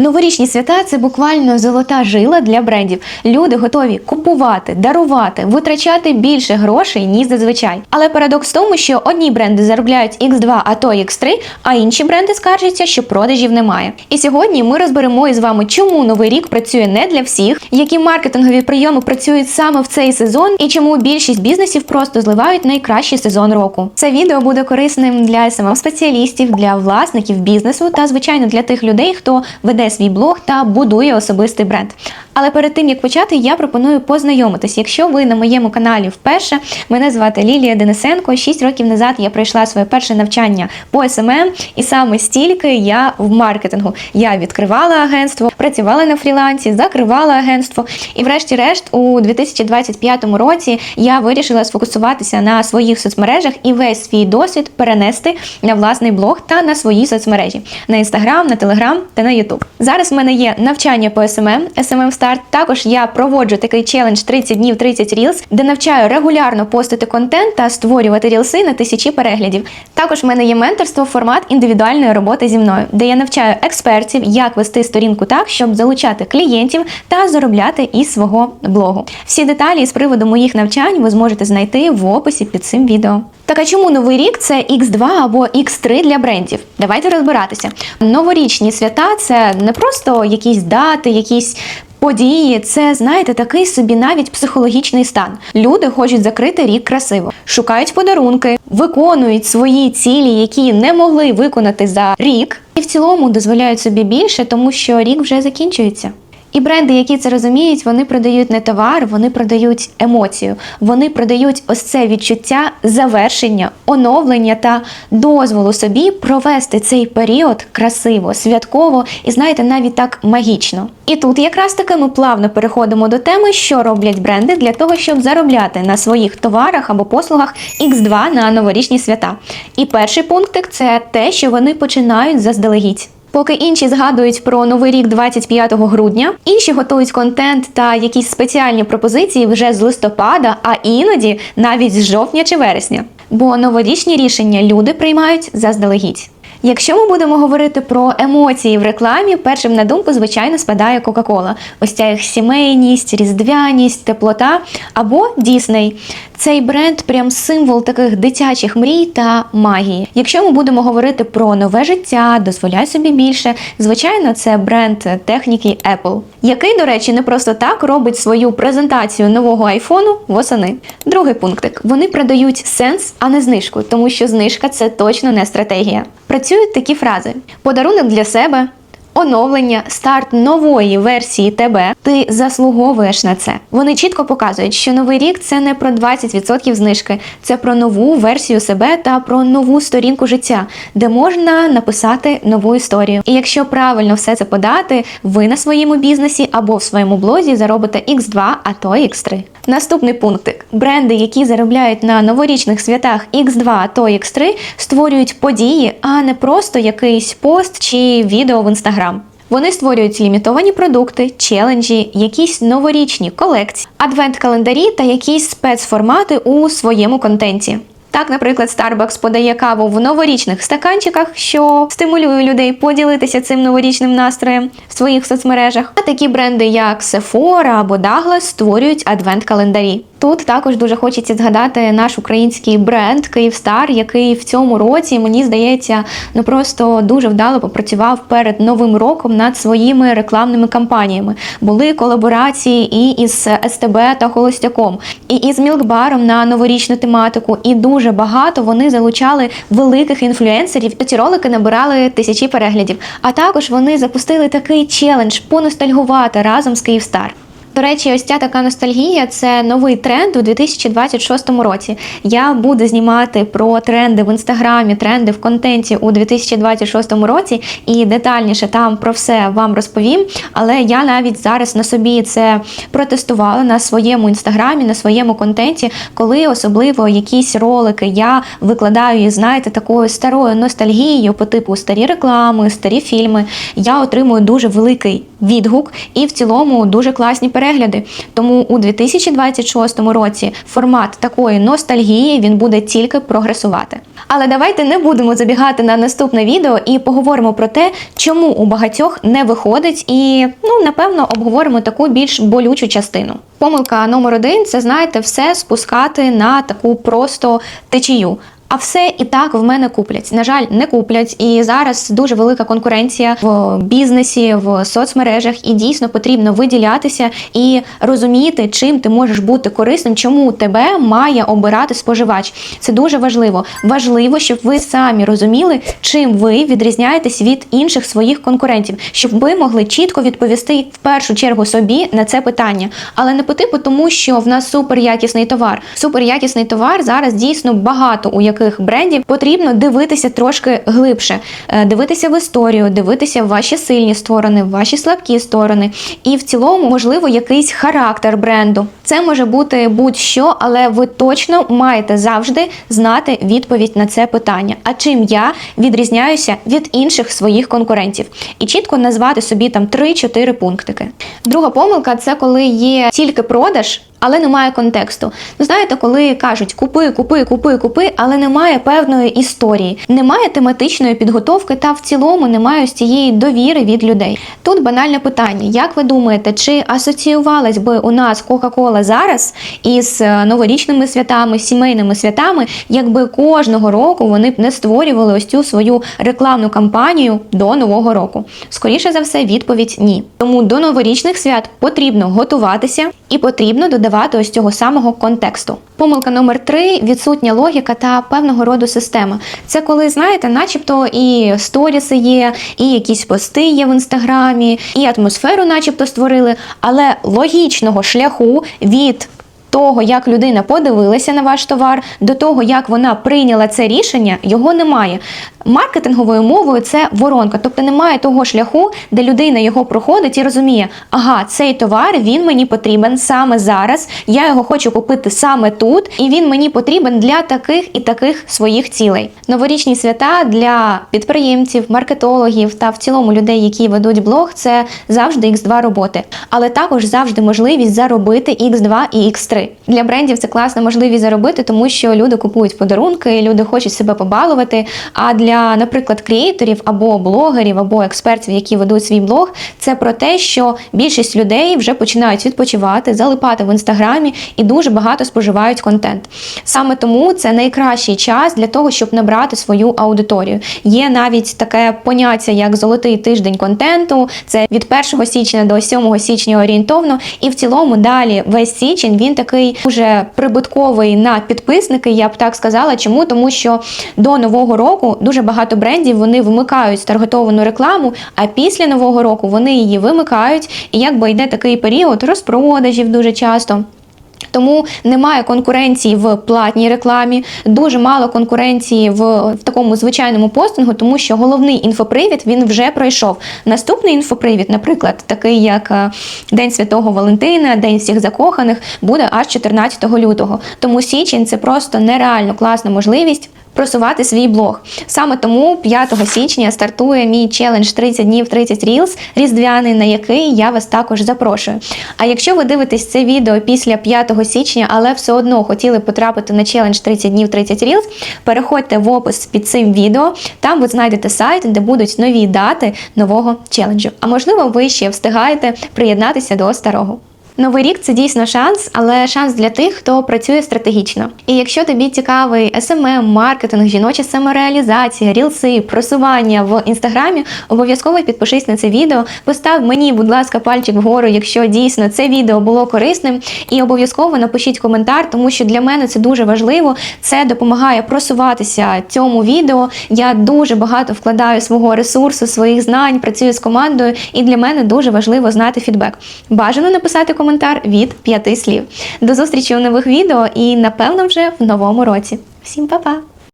Новорічні свята це буквально золота жила для брендів. Люди готові купувати, дарувати, витрачати більше грошей ніж зазвичай. Але парадокс в тому, що одні бренди заробляють X2, а то X3, а інші бренди скаржаться, що продажів немає. І сьогодні ми розберемо із вами, чому новий рік працює не для всіх, які маркетингові прийоми працюють саме в цей сезон, і чому більшість бізнесів просто зливають найкращий сезон року. Це відео буде корисним для смм спеціалістів, для власників бізнесу та звичайно для тих людей, хто веде свій блог та будує особистий бренд. Але перед тим як почати, я пропоную познайомитись. Якщо ви на моєму каналі вперше, мене звати Лілія Денисенко. Шість років назад я пройшла своє перше навчання по СММ, і саме стільки я в маркетингу. Я відкривала агентство, працювала на фрілансі, закривала агентство. І, врешті-решт, у 2025 році я вирішила сфокусуватися на своїх соцмережах і весь свій досвід перенести на власний блог та на свої соцмережі на інстаграм, на телеграм та на ютуб. Зараз в мене є навчання по SMM, SMM Start. Також я проводжу такий челендж 30 днів 30 Reels, де навчаю регулярно постити контент та створювати рілси на тисячі переглядів. Також в мене є менторство формат індивідуальної роботи зі мною, де я навчаю експертів, як вести сторінку так, щоб залучати клієнтів та заробляти із свого блогу. Всі деталі з приводу моїх навчань ви зможете знайти в описі під цим відео. Так а чому новий рік це X2 або X3 для брендів? Давайте розбиратися. Новорічні свята це не просто якісь дати, якісь. Події, це знаєте, такий собі навіть психологічний стан. Люди хочуть закрити рік красиво, шукають подарунки, виконують свої цілі, які не могли виконати за рік, і в цілому дозволяють собі більше, тому що рік вже закінчується. І бренди, які це розуміють, вони продають не товар, вони продають емоцію. Вони продають ось це відчуття завершення, оновлення та дозволу собі провести цей період красиво, святково і знаєте, навіть так магічно. І тут якраз таки ми плавно переходимо до теми, що роблять бренди для того, щоб заробляти на своїх товарах або послугах X2 на новорічні свята. І перший пунктик це те, що вони починають заздалегідь. Поки інші згадують про новий рік 25 грудня, інші готують контент та якісь спеціальні пропозиції вже з листопада, а іноді навіть з жовтня чи вересня. Бо новорічні рішення люди приймають заздалегідь. Якщо ми будемо говорити про емоції в рекламі, першим на думку, звичайно, спадає Кока-Кола. Ось ця їх сімейність, різдвяність, теплота або Дісней. Цей бренд прям символ таких дитячих мрій та магії. Якщо ми будемо говорити про нове життя, дозволяй собі більше. Звичайно, це бренд техніки Apple, який, до речі, не просто так робить свою презентацію нового айфону восени. Другий пунктик: вони продають сенс, а не знижку, тому що знижка це точно не стратегія. Працюють такі фрази: подарунок для себе. Оновлення, старт нової версії тебе, ти заслуговуєш на це. Вони чітко показують, що новий рік це не про 20% знижки, це про нову версію себе та про нову сторінку життя, де можна написати нову історію. І якщо правильно все це подати, ви на своєму бізнесі або в своєму блозі заробите X2, а то X3. Наступний пунктик: бренди, які заробляють на новорічних святах X2, а то X3, створюють події, а не просто якийсь пост чи відео в інстаграм. Вони створюють лімітовані продукти, челенджі, якісь новорічні колекції, адвент-календарі та якісь спецформати у своєму контенті. Так, наприклад, Starbucks подає каву в новорічних стаканчиках, що стимулює людей поділитися цим новорічним настроєм в своїх соцмережах. А такі бренди, як Sephora або Douglas, створюють адвент-календарі. Тут також дуже хочеться згадати наш український бренд Київстар, який в цьому році, мені здається, ну просто дуже вдало попрацював перед новим роком над своїми рекламними кампаніями. Були колаборації і із СТБ та Холостяком, і із Мілкбаром на новорічну тематику. І дуже багато вони залучали великих інфлюенсерів. Ці ролики набирали тисячі переглядів. А також вони запустили такий челендж поностальгувати разом з Київстар. До речі, ось ця така ностальгія це новий тренд у 2026 році. Я буду знімати про тренди в інстаграмі, тренди в контенті у 2026 році і детальніше там про все вам розповім. Але я навіть зараз на собі це протестувала на своєму інстаграмі, на своєму контенті, коли особливо якісь ролики я викладаю і знаєте такою старою ностальгією по типу старі реклами, старі фільми. Я отримую дуже великий відгук і в цілому дуже класні перегляди перегляди. Тому у 2026 році формат такої ностальгії він буде тільки прогресувати. Але давайте не будемо забігати на наступне відео і поговоримо про те, чому у багатьох не виходить, і ну напевно обговоримо таку більш болючу частину. Помилка номер один це знаєте, все спускати на таку просто течію. А все і так в мене куплять. На жаль, не куплять. І зараз дуже велика конкуренція в бізнесі, в соцмережах, і дійсно потрібно виділятися і розуміти, чим ти можеш бути корисним, чому тебе має обирати споживач. Це дуже важливо. Важливо, щоб ви самі розуміли, чим ви відрізняєтесь від інших своїх конкурентів, щоб ви могли чітко відповісти в першу чергу собі на це питання, але не по типу, тому що в нас суперякісний товар. Суперякісний товар зараз дійсно багато у яких брендів потрібно дивитися трошки глибше, Е, дивитися в історію, дивитися в ваші сильні сторони, в ваші слабкі сторони, і в цілому, можливо, якийсь характер бренду. Це може бути будь-що, але ви точно маєте завжди знати відповідь на це питання. А чим я відрізняюся від інших своїх конкурентів? І чітко назвати собі там 3-4 пунктики. Друга помилка це коли є тільки продаж. Але немає контексту. Ну знаєте, коли кажуть купи, купи, купи, купи, але немає певної історії, немає тематичної підготовки, та в цілому немає ось цієї довіри від людей. Тут банальне питання: як ви думаєте, чи асоціювалась би у нас Кока-Кола зараз із е, новорічними святами, сімейними святами, якби кожного року вони б не створювали ось цю свою рекламну кампанію до нового року? Скоріше за все, відповідь ні. Тому до новорічних свят потрібно готуватися і потрібно додавати ось цього самого контексту. Помилка номер три відсутня логіка та певного роду система. Це коли знаєте, начебто і сторіси є, і якісь пости є в інстаграмі, і атмосферу, начебто, створили, але логічного шляху від того, як людина подивилася на ваш товар, до того, як вона прийняла це рішення, його немає. Маркетинговою мовою це воронка, тобто немає того шляху, де людина його проходить і розуміє, ага, цей товар він мені потрібен саме зараз. Я його хочу купити саме тут, і він мені потрібен для таких і таких своїх цілей. Новорічні свята для підприємців, маркетологів та в цілому людей, які ведуть блог, це завжди X2 роботи, але також завжди можливість заробити X2 і X3. Для брендів це класна можливість заробити, тому що люди купують подарунки, люди хочуть себе побалувати. А для, наприклад, креаторів або блогерів, або експертів, які ведуть свій блог, це про те, що більшість людей вже починають відпочивати, залипати в інстаграмі і дуже багато споживають контент. Саме тому це найкращий час для того, щоб набрати свою аудиторію. Є навіть таке поняття, як золотий тиждень контенту. Це від 1 січня до 7 січня орієнтовно, і в цілому далі весь січень він такий дуже прибутковий на підписники. Я б так сказала. Чому? Тому що до нового року дуже багато брендів вони вмикають таргетовану рекламу, а після нового року вони її вимикають. І якби йде такий період розпродажів дуже часто. Тому немає конкуренції в платній рекламі, дуже мало конкуренції в, в такому звичайному постингу, тому що головний інфопривід він вже пройшов. Наступний інфопривід, наприклад, такий як е, День Святого Валентина, День всіх закоханих, буде аж 14 лютого. Тому січень це просто нереально класна можливість. Просувати свій блог. Саме тому 5 січня стартує мій челендж 30 днів 30 Reels різдвяний, на який я вас також запрошую. А якщо ви дивитесь це відео після 5 січня, але все одно хотіли потрапити на челендж 30 днів 30 Reels, переходьте в опис під цим відео. Там ви знайдете сайт, де будуть нові дати нового челенджу. А можливо, ви ще встигаєте приєднатися до старого. Новий рік це дійсно шанс, але шанс для тих, хто працює стратегічно. І якщо тобі цікавий SMM, маркетинг, жіноча самореалізація, рілси, просування в інстаграмі, обов'язково підпишись на це відео. Постав мені, будь ласка, пальчик вгору, якщо дійсно це відео було корисним. І обов'язково напишіть коментар, тому що для мене це дуже важливо. Це допомагає просуватися цьому відео. Я дуже багато вкладаю свого ресурсу, своїх знань, працюю з командою, і для мене дуже важливо знати фідбек. Бажано написати коментар від п'яти слів. До зустрічі у нових відео і напевно вже в новому році. Всім па-па!